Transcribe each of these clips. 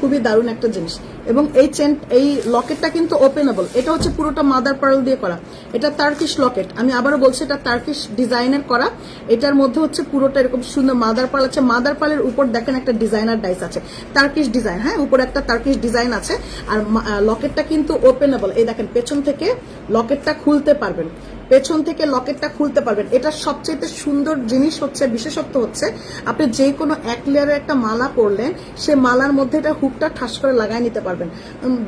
খুবই দারুণ একটা জিনিস। এবং এই চেন এই লকেটটা কিন্তু ওপেনেবল এটা হচ্ছে পুরোটা মাদার পার্ল দিয়ে করা। এটা তার্কিশ লকেট আমি আবারও বলছি, এটা তার্কিশ ডিজাইনের করা। এটার মধ্যে হচ্ছে পুরোটা এরকম সুন্দর মাদার পার্ল আছে। মাদার পার্লের উপর দেখেন একটা ডিজাইনার ডাইস আছে। তার্কিশ ডিজাইন হ্যাঁ? উপরে একটা তার্কিশ ডিজাইন আছে। আর লকেটটা কিন্তু ওপেনেবল এই দেখেন, পেছন থেকে লকেটটা খুলতে পারবেন। পেছন থেকে লকেটটা খুলতে পারবেন। এটা সবচেয়ে সুন্দর জিনিস হচ্ছে বিশেষত্ব হচ্ছে আপনি যে কোনো এক লেয়ারের একটা মালা পরলেন সে মালার মধ্যে এটা হুকটা ঠাস করে লাগাই নিতে পারবেন।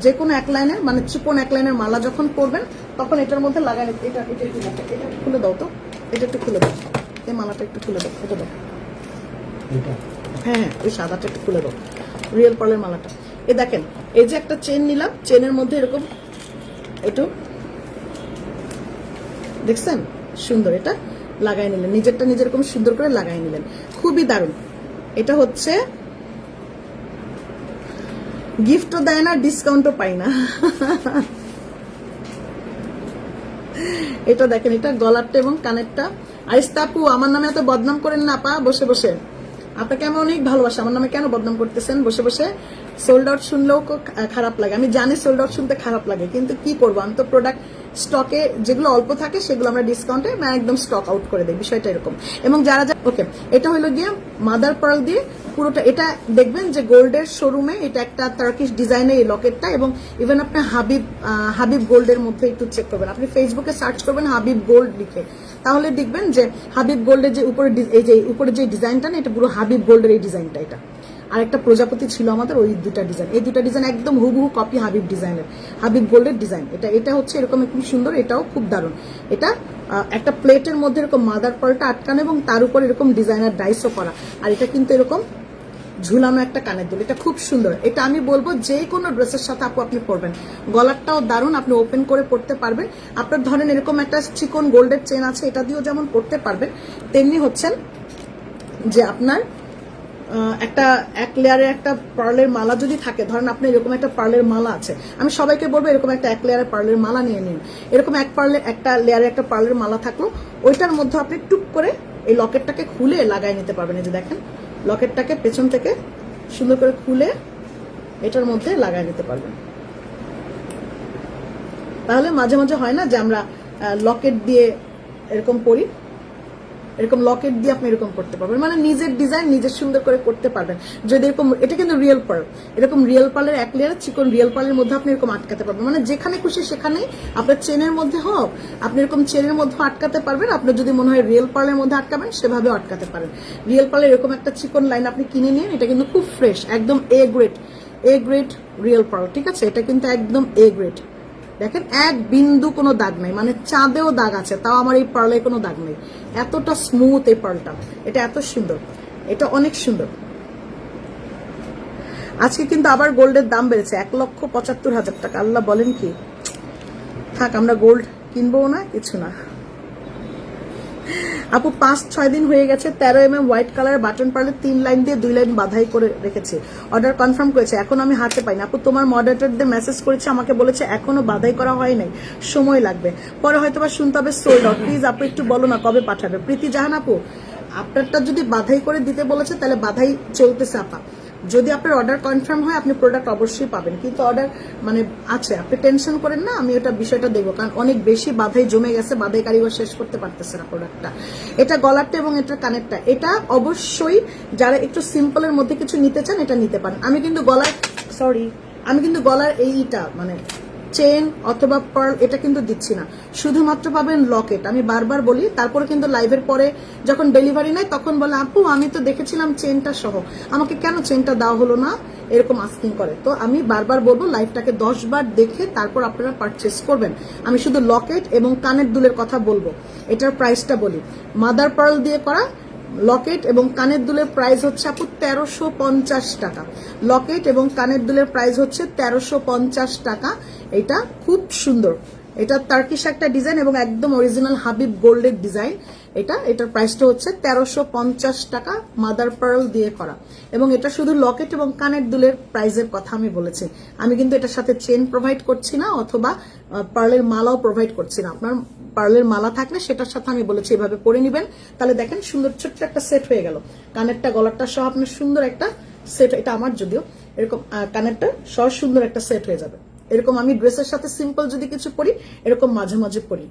যে কোনো এক লাইনের মানে চিকন এক লাইনের মালা যখন পরবেন তখন এটার মধ্যে লাগাই নিতে এটা এটা একটু এটা খুলে দাও তো। এটা একটু খুলে দাও। এই মালাটা একটু খুলে দাও এটা দাও হ্যাঁ হ্যাঁ ওই সাদাটা একটু খুলে দাও। রিয়েল পার্লের মালাটা। এই দেখেন এই যে একটা চেন নিলাম চেনের মধ্যে এরকম একটু দেখছেন? সুন্দর। এটা লাগাই নিলেন। নিজেরটা নিজের এরকম সুন্দর করে লাগাই নিলেন। খুবই দারুণ। এটা হচ্ছে গিফটও দেয় না ডিসকাউন্টও পাই না। এটা দেখেন, এটা গলারটা এবং কানেরটা। আইস্তাপু আমার নামে এত বদনাম করেন না পা বসে বসে। আপনাকে আমি অনেক ভালোবাসি। আমার নামে কেন বদনাম করতেছেন? বসে বসে। সোল্ড আউট শুনলেও খারাপ লাগে। আমি জানি সোল্ড আউট শুনতে খারাপ লাগে, কিন্তু কি করব? আমি তো প্রোডাক্ট স্টকে যেগুলো অল্প থাকে, সেগুলো আমরা ডিসকাউন্টে মানে একদম স্টক আউট করে দিই। বিষয়টা এরকম। এবং যারা যা ওকে এটা হলো গিয়ে মাদার পার্ল দিয়ে পুরোটা এটা দেখবেন যে গোল্ডের শোরুমে এটা একটা টার্কিশ ডিজাইনের এই লকেটটা এবং ইভেন আপনি হাবিব হাবিব গোল্ডের মধ্যে একটু চেক করবেন। আপনি ফেসবুকে সার্চ করবেন হাবিব গোল্ড লিখে। তাহলে দেখবেন যে হাবিব গোল্ডের যে উপরে এই যে উপরে যে ডিজাইনটা না, এটা পুরো হাবিব গোল্ডের এই ডিজাইনটা এটা। আর একটা প্রজাপতি ছিল আমাদের, ওই দুটা ডিজাইন এই দুটা ডিজাইন একদম হুবহু কপি হাবিব ডিজাইনের হাবিব গোল্ডের ডিজাইন এটা এটা হচ্ছে এরকম খুব সুন্দর, এটাও খুব দারুণ। এটা একটা প্লেটের মধ্যে এরকম মাদার পালটা আটকানো এবং তার উপর এরকম ডিজাইনার ডাইসও করা। আর এটা কিন্তু এরকম ঝুলানো একটা কানের দুল। এটা খুব সুন্দর। এটা আমি বলব যে কোনো ড্রেসের সাথে আপু আপনি পরবেন। গলারটাও দারুণ, আপনি ওপেন করে পরতে পারবেন। আপনার ধরেন এরকম একটা চিকন গোল্ডের চেন আছে, এটা দিয়েও যেমন পরতে পারবেন, তেমনি হচ্ছেন যে আপনার একটা এক লেয়ারের একটা পার্লের মালা যদি থাকে, ধরেন আপনি এরকম একটা পার্লের মালা আছে, আমি সবাইকে বলব এরকম একটা এক লেয়ারের পার্লের মালা নিয়ে নিন। এরকম এক পার্লে একটা লেয়ারের একটা পার্লের মালা থাকল, ওইটার মধ্যে আপনি টুক করে এই লকেটটাকে খুলে লাগাই নিতে পারবেন। এই যে দেখেন, লকেটটাকে পেছন থেকে সুন্দর করে খুলে এটার মধ্যে লাগাই নিতে পারবেন। তাহলে মাঝে মাঝে হয় না যে আমরা লকেট দিয়ে এরকম পরি এরকম লকেট দিয়ে আপনি এরকম করতে পারবেন। মানে নিজের ডিজাইন নিজের সুন্দর করে করতে পারবেন। যদি এরকম, এটা কিন্তু রিয়েল পার্ল এরকম রিয়েল পার্লের এক লেয়ার চিকন রিয়েল পার্লের মধ্যে আপনি এরকম আটকাতে পারবেন। মানে যেখানে খুশি সেখানেই আপনার চেনের মধ্যে হোক, আপনি এরকম চেনের মধ্যে আটকাতে পারবেন। আপনার যদি মনে হয় রিয়েল পার্লের মধ্যে আটকাবেন সেভাবে আটকাতে পারেন। রিয়েল পার্লের এরকম একটা চিকন লাইন আপনি কিনে নিন, এটা কিন্তু খুব ফ্রেশ একদম A grade A grade real pearl ঠিক আছে? এটা কিন্তু একদম এ গ্রেড দেখেন, এক বিন্দু কোনো দাগ নেই মানে চাঁদেও দাগ আছে, তাও আমার এই পার্লে কোনো দাগ নেই। এতটা স্মুথ এই পার্লটা এটা এত সুন্দর, এটা অনেক সুন্দর। আজকে কিন্তু আবার গোল্ডের দাম বেড়েছে, এক লক্ষ পঁচাত্তর হাজার টাকা। আল্লাহ বলেন কি, থাক, আমরা গোল্ড কিনবো না, কিছু না। আপু, পাঁচ, ছয় দিন হয়ে গেছে, তেরো এম এম হোয়াইট কালারের বাটন পার্লে তিন লাইন দিয়ে দুই লাইন বাধাই করে রেখেছে। অর্ডার কনফার্ম করেছে, এখন আমি হাতে পাইনি। আপু, তোমার মডারেটরদের মেসেজ করেছে, আমাকে বলেছে, এখনও বাধাই করা হয় নাই। সময় লাগবে। পরে হয়তো বা শুনতে হবে সোল্ড আউট প্লিজ আপু, একটু বলো না, কবে পাঠাবে? প্রীতি জাহান আপু, আপনারটা যদি বাধাই করে দিতে বলেছে, তাহলে বাধাই চলতেছে, আপা। যদি আপনার অর্ডার কনফার্ম হয়, আপনি প্রোডাক্ট অবশ্যই পাবেন। কিন্তু অর্ডার মানে আছে, আপনি টেনশন করেন না, আমি ওটা বিষয়টা দেখব। কারণ অনেক বেশি বাধাই জমে গেছে, বাধাই কারিগর শেষ করতে পারতেছে না প্রোডাক্টটা এটা গলারটা এবং এটা কানেরটা। এটা অবশ্যই যারা একটু সিম্পলের মধ্যে কিছু নিতে চান, এটা নিতে পারেন। আমি কিন্তু গলার সরি আমি কিন্তু গলার এইটা মানে চেন অথবা পার্ল এটা কিন্তু দিচ্ছি না। শুধুমাত্র পাবেন লকেট আমি বারবার বলি, তারপরে কিন্তু লাইভের পরে যখন ডেলিভারি নেয়, তখন বলে, আপু, আমি তো দেখেছিলাম চেনটা সহ। আমাকে কেন চেনটা দেওয়া হলো না? এরকম আস্কিং করে। তো আমি বারবার বলব লাইভটাকে দশ বার দেখে তারপর আপনারা পারচেস করবেন। আমি শুধু লকেট এবং কানের দুলের কথা বলব। এটার প্রাইসটা বলি। মাদার পার্ল দিয়ে করা লকেট এবং কানের দুলের প্রাইস হচ্ছে আপু তেরোশো পঞ্চাশ টাকা। লকেট এবং কানের দুলের প্রাইস হচ্ছে তেরোশো পঞ্চাশ টাকা। এটা খুব সুন্দর। এটা তার্কিশ একটা ডিজাইন এবং একদম অরিজিনাল হাবিব গোল্ডের ডিজাইন এটা, এটার প্রাইসটা হচ্ছে তেরোশো পঞ্চাশ টাকা মাদার পার্ল দিয়ে করা। এবং এটা শুধু লকেট এবং কানের দুলের প্রাইসের কথা আমি বলেছি। আমি কিন্তু এটার সাথে চেন প্রোভাইড করছি না, অথবা পার্লের মালাও প্রোভাইড করছি না। আপনার পার্লের মালা থাকলে সেটার সাথে আমি বলেছি, এভাবে পরে নেবেন। তাহলে দেখেন সুন্দর ছোট্ট একটা সেট হয়ে গেল। কানেরটা, গলারটা সহ আপনার সুন্দর একটা সেট এটা আমার যদিও, এরকম কানেরটা সহ সুন্দর একটা সেট হয়ে যাবে। এরকম আমি ড্রেসের সাথে সিম্পল যদি কিছু পরি এরকম মাঝে মাঝে পরি।